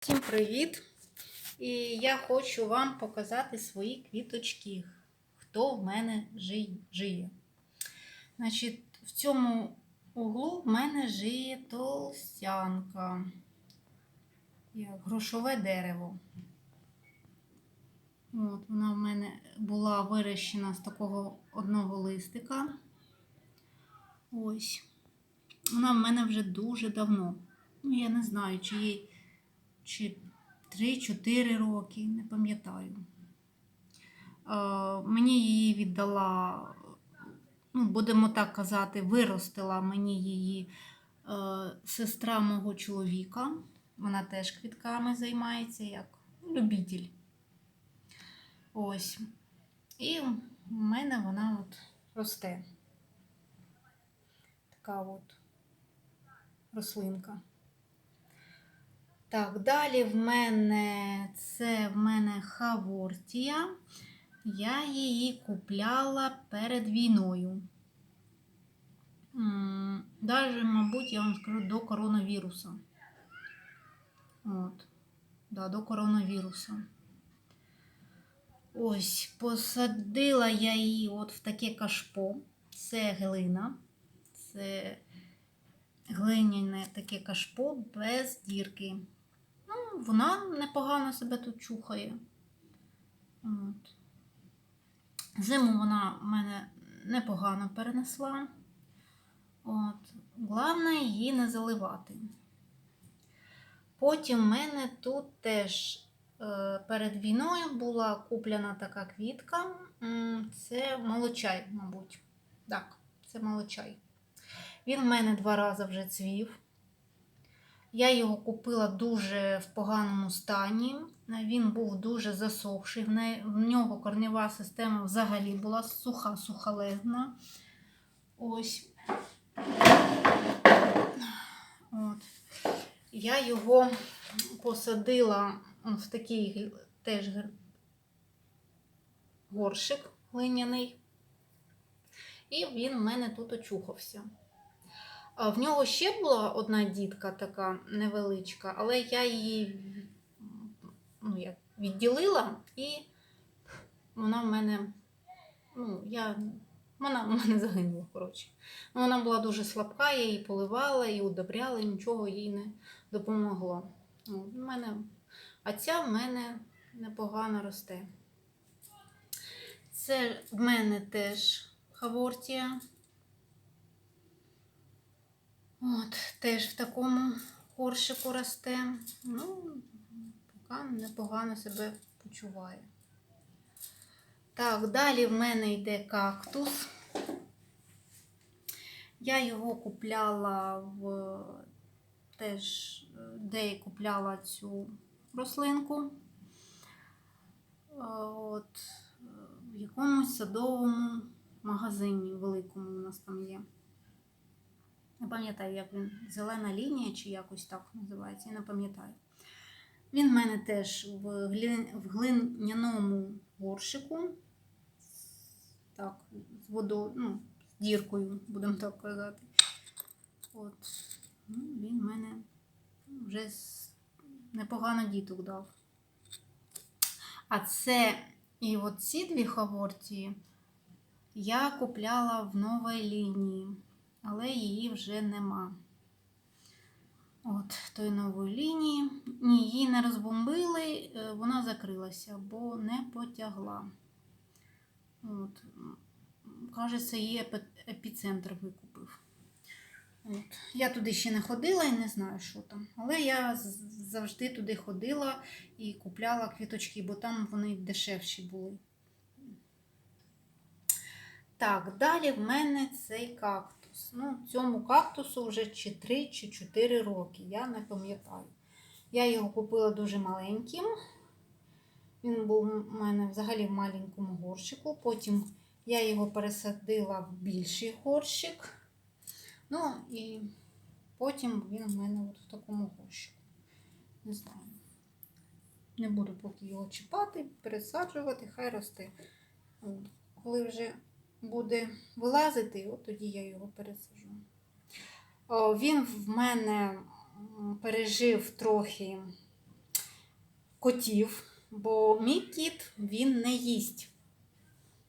Всім привіт! І я хочу вам показати свої квіточки, хто в мене жиє. Значить, в цьому углу в мене жиє толстянка, як грошове дерево. От, вона в мене була вирощена з такого одного листика. Ось. Вона в мене вже дуже давно. Ну, я не знаю, чи їй чи 3-4 роки, не пам'ятаю. Е, мені її віддала, ну, будемо так казати, виростила мені її е, сестра мого чоловіка. Вона теж квітками займається як любитель. Ось. І в мене вона от росте. Така от рослинка. Так, далі в мене це в мене Хавортія. Я її купляла перед війною. Даже, мабуть, я вам скажу до коронавіруса. От. Да, до коронавіруса. Ось, посадила я її от в таке кашпо. Це глина. Це глиняне таке кашпо без дірки. Вона непогано себе тут чухає. От. Зиму вона мене непогано перенесла. От. Головне її не заливати. Потім в мене тут теж е, перед війною була куплена така квітка. Це молочай, мабуть. Так, це молочай. Він в мене два рази вже цвів. Я його купила дуже в поганому стані. Він був дуже засохший. В нього корнева система взагалі була суха, сухолегна. Ось. От. Я його посадила в такий теж горшик глиняний. І він в мене тут очухався. В нього ще була одна дітка така невеличка, але я її ну, як, відділила і вона в мене, ну, я, вона в мене загинула, коротше. Ну, Вона була дуже слабка, я її поливала і удобряла, і нічого їй не допомогло. Ну, в мене, а ця в мене непогано росте. Це в мене теж хавортія. От, теж в такому горшику росте. Ну, поки непогано себе почуває. Так, далі в мене йде кактус. Я його купляла в теж, е, де купляла цю рослинку. Е, От, е, в якомусь садовому магазині великому у нас там є. Пам'ятаю, як він, зелена лінія чи якось так називається, я не пам'ятаю. Він в мене теж в, глин, в глиняному горшику. Так, з водою, ну, з діркою, будемо так казати. От. Ну, він в мене вже непогано діток дав. А це і от ці дві хавортії я купляла в новій лінії але її вже нема. От той нової лінії. Ні, її не розбомбили, е, вона закрилася, бо не потягла. От. Кажеться, її епіцентр викупив. От. Я туди ще не ходила і не знаю, що там. Але я завжди туди ходила і купляла квіточки, бо там вони дешевші були. Так, далі в мене цей кактус. Ну, цьому кактусу вже чи 3 чи 4 роки, я не пам'ятаю. Я його купила дуже маленьким. Він був у мене взагалі в маленькому горщику. Потім я його пересадила в більший горщик. Ну і потім він в мене от в такому горщику. Не знаю. Не буду поки його чіпати, пересаджувати, хай росте. Коли вже буде вилазити, от тоді я його пересажу. Він в мене пережив трохи котів, бо мій кіт він не їсть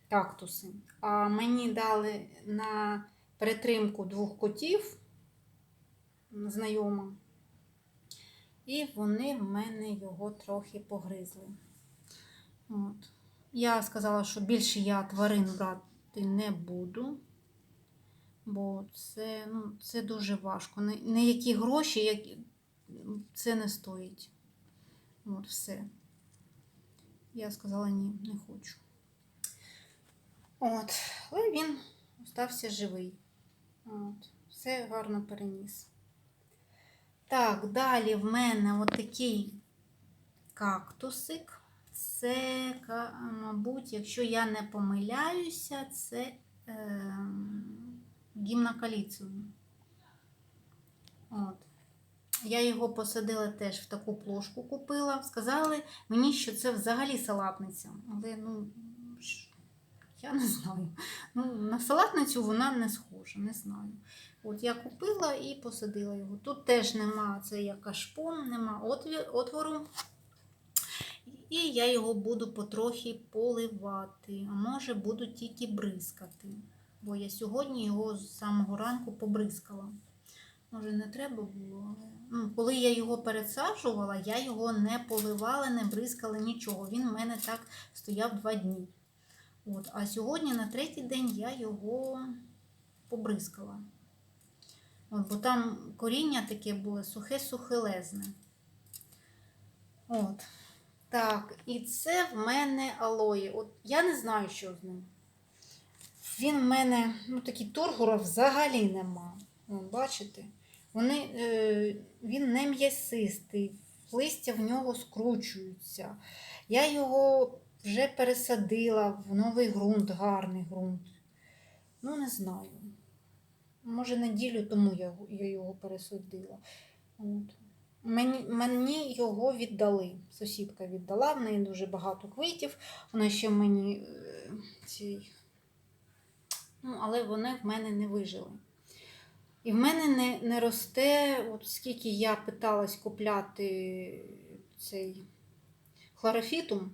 кактуси. А мені дали на перетримку двох котів знайома. І вони в мене його трохи погризли. От. Я сказала, що більше я тварин брати не буду, бо це, ну, це дуже важко. Не, які гроші, які... це не стоїть. От все. Я сказала ні, не хочу. От, але він остався живий. От, все гарно переніс. Так, далі в мене отакий кактусик. Це, мабуть, якщо я не помиляюся, це е, гімна каліціум. От. Я його посадила теж в таку плошку купила. Сказали мені, що це взагалі салатниця. Але ну, я не знаю. Ну, на салатницю вона не схожа, не знаю. От я купила і посадила його. Тут теж нема, це як кашпон, нема отвору. І я його буду потрохи поливати, а може буду тільки бризкати. Бо я сьогодні його з самого ранку побризкала. Може, не треба було, ну, коли я його пересаджувала, я його не поливала, не бризкала нічого. Він в мене так стояв два дні. От, а сьогодні на третій день я його побризкала. От, бо там коріння таке було сухе-сухелезне. От. Так, і це в мене алої. От я не знаю, що з ним. Він в мене, ну такий тургора взагалі нема. Бачите? Вони, е, він не м'ясистий, листя в нього скручуються. Я його вже пересадила в новий ґрунт, гарний ґрунт. Ну, не знаю. Може, неділю тому я, я його пересадила. От. Мені, мені його віддали. Сусідка віддала, в неї дуже багато квітів. Вона ще мені е, цей. Ну, але вони в мене не вижили. І в мене не, не росте, от скільки я питалась купляти цей хлорофітум,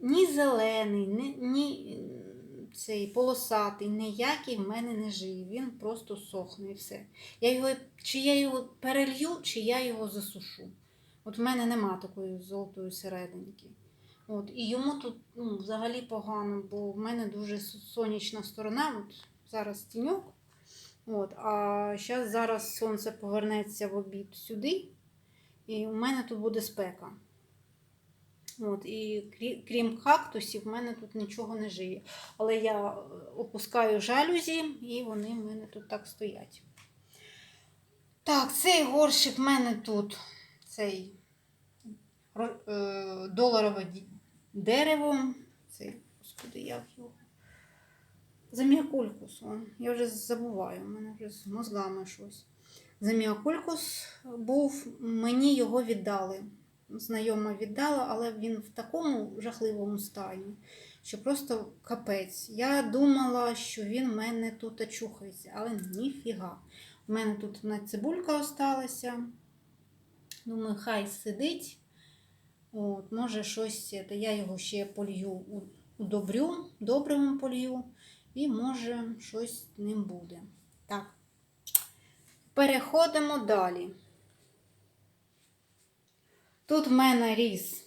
ні зелений, ні, ні цей полосатий, ніякий в мене не жиє. Він просто сохне і все. Я його, чи я його перелью, чи я його засушу. От в мене нема такої золотої серединки. От, і йому тут ну, взагалі погано, бо в мене дуже сонячна сторона. От зараз тіньок. От, а зараз сонце повернеться в обід сюди, і у мене тут буде спека. От, і крім кактусів, в мене тут нічого не жиє. Але я е, опускаю жалюзі, і вони в мене тут так стоять. Так, цей горщик в мене тут цей е, доларове дерево. Цей, господи, як його. Заміакулькус. Я вже забуваю, у мене вже з мозгами щось. Заміакулькус був, мені його віддали. Знайома віддала, але він в такому жахливому стані, що просто капець. Я думала, що він в мене тут очухається, але ніфіга. У мене тут одна цибулька осталася. Думаю, хай сидить. От, може щось, це, я його ще полью, удобрю, добривом полью, і може щось ним буде. Так. Переходимо далі. Тут в мене ріс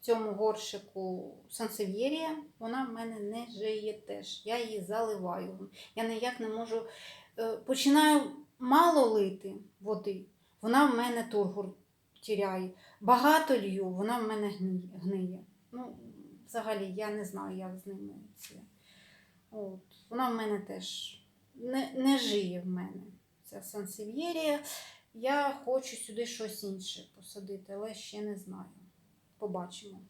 в цьому горщику сансев'єрія, вона в мене не жиє теж. Я її заливаю. Я ніяк не можу. е, Починаю мало лити води, вона в мене тургур тіряє. Багато лью, вона в мене гниє. Ну, взагалі, я не знаю, як з ними це. От. Вона в мене теж не, не жиє в мене. Ця сансев'єрія. Я хочу сюди щось інше посадити, але ще не знаю. Побачимо.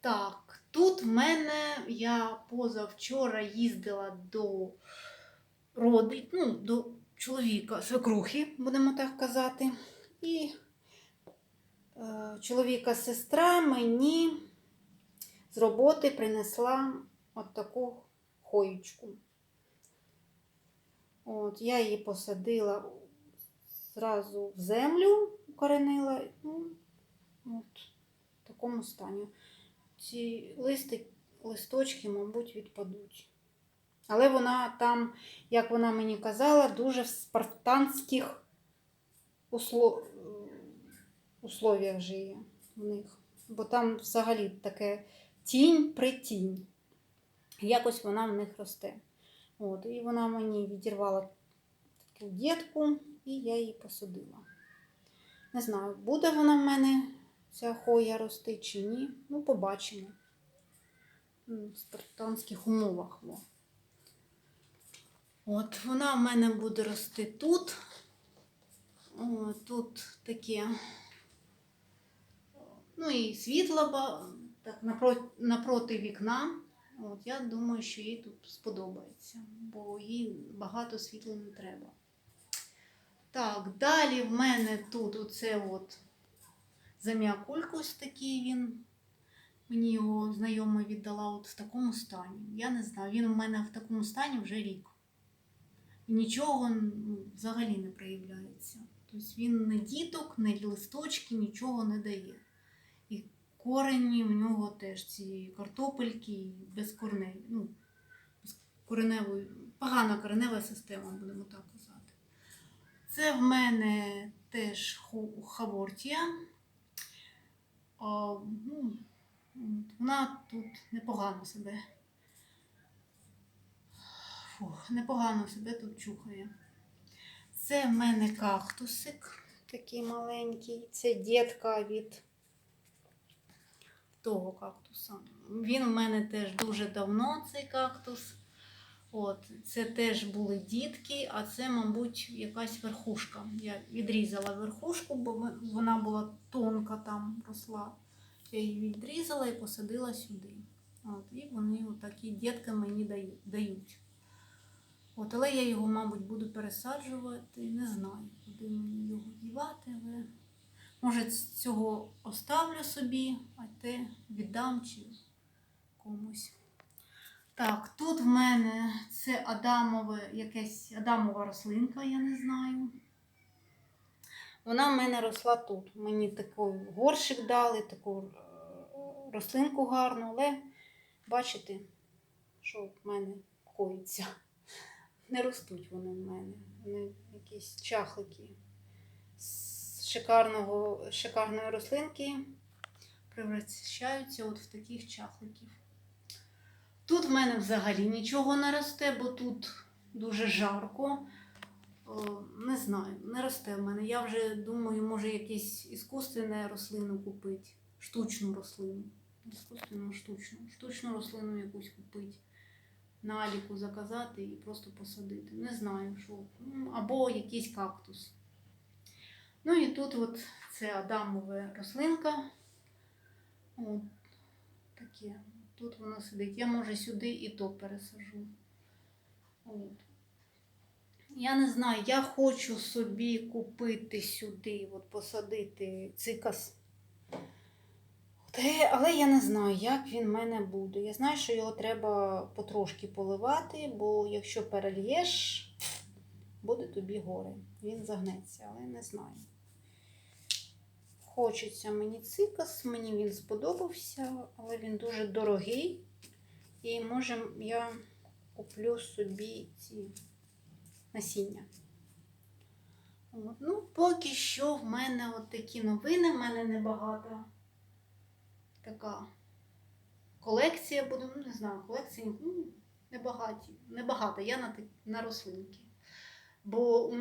Так, тут в мене я позавчора їздила до роди, ну, до чоловіка, свекрухи, будемо так казати. І е, чоловіка сестра мені з роботи принесла от таку хоючку. От, я її посадила зразу в землю, укоренила. Ну, От, в такому стані. Ці листи, листочки, мабуть, відпадуть. Але вона там, як вона мені казала, дуже в спартанських услов... условіях живе в них. Бо там взагалі таке тінь при тінь. Якось вона в них росте. От, і вона мені відірвала таку дітку, і я її посадила. Не знаю, буде вона в мене ця хоя рости чи ні. Ну, побачимо. В спартанських умовах. Во. От, вона в мене буде рости тут. О, тут таке. Ну і світло так, напроти, напроти вікна. От, я думаю, що їй тут сподобається, бо їй багато світла не треба. Так, далі в мене тут оце от заміакулькус такий він. Мені його знайома віддала от в такому стані. Я не знаю, він у мене в такому стані вже рік. І нічого ну, взагалі не проявляється. Тобто він не діток, не листочки, нічого не дає. І корені в нього теж ці картопельки без корней. Ну, з кореневою, погана коренева система, будемо так. Це в мене теж хавортія. Ну, вона тут непогано себе. Фух, непогано себе тут чухає. Це в мене кактусик такий маленький. Це дітка від того кактуса. Він в мене теж дуже давно, цей кактус. От, це теж були дітки, а це, мабуть, якась верхушка. Я відрізала верхушку, бо вона була тонка там росла. Я її відрізала і посадила сюди. От, і вони отакі дітки мені дають. От, але я його, мабуть, буду пересаджувати. Не знаю, куди мені його дівати, але може цього оставлю собі, а те віддам чи комусь. Так, тут в мене це Адамове, якась Адамова рослинка, я не знаю. Вона в мене росла тут. Мені такий горщик дали, таку е, рослинку гарну, але бачите, що в мене коїться. Не ростуть вони в мене. Вони якісь чахлики. З шикарного, шикарної рослинки превращаються от в таких чахликів. Тут в мене взагалі нічого не росте, бо тут дуже жарко. Не знаю, не росте в мене. Я вже думаю, може якесь іскусственне рослину купити. Штучну рослину. Іскусственну, штучну. Штучну рослину якусь купити. На Аліку заказати і просто посадити. Не знаю, що. Або якийсь кактус. Ну і тут от це Адамова рослинка. От таке. Тут воно сидить. Я може сюди і то пересажу. От. Я не знаю, я хочу собі купити сюди, от посадити цикас. Але я не знаю, як він в мене буде. Я знаю, що його треба потрошки поливати, бо якщо перельєш, буде тобі горе. Він загнеться, але не знаю. Хочеться мені цикас, мені він сподобався, але він дуже дорогий. І може я куплю собі ці насіння. Ну, поки що в мене от такі новини, в мене небагато така колекція буде, ну не знаю, колекція ну, небагаті, небагато, я на, на рослинки. Бо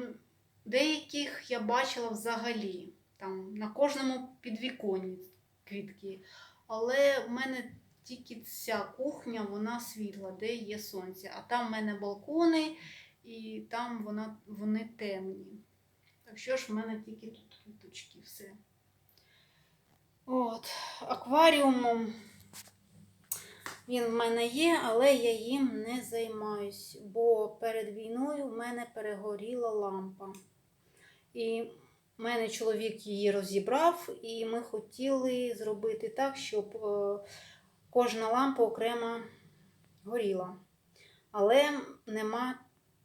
деяких я бачила взагалі, там на кожному підвіконні квітки. Але в мене тільки ця кухня, вона світла, де є сонце. А там в мене балкони і там вона, вони темні. Так що ж в мене тільки тут квіточки, все. От, акваріумом він в мене є, але я їм не займаюсь, бо перед війною в мене перегоріла лампа. І в мене чоловік її розібрав, і ми хотіли зробити так, щоб е, кожна лампа окремо горіла. Але нема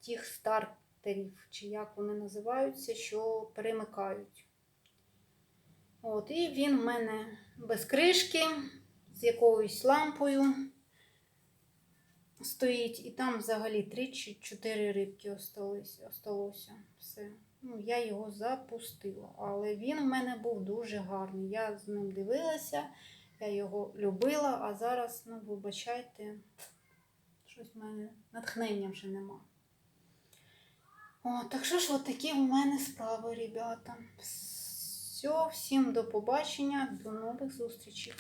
тих стартерів, чи як вони називаються, що перемикають. От, і він в мене без кришки, з якоюсь лампою стоїть. І там взагалі 3 чи 4 рибки осталося. Все. Ну, я його запустила. Але він в мене був дуже гарний. Я з ним дивилася, я його любила, а зараз, ну, вибачайте, щось в мене натхнення вже нема. О, так що ж, от такі в мене справи, ребята. Все, всім до побачення, до нових зустрічей.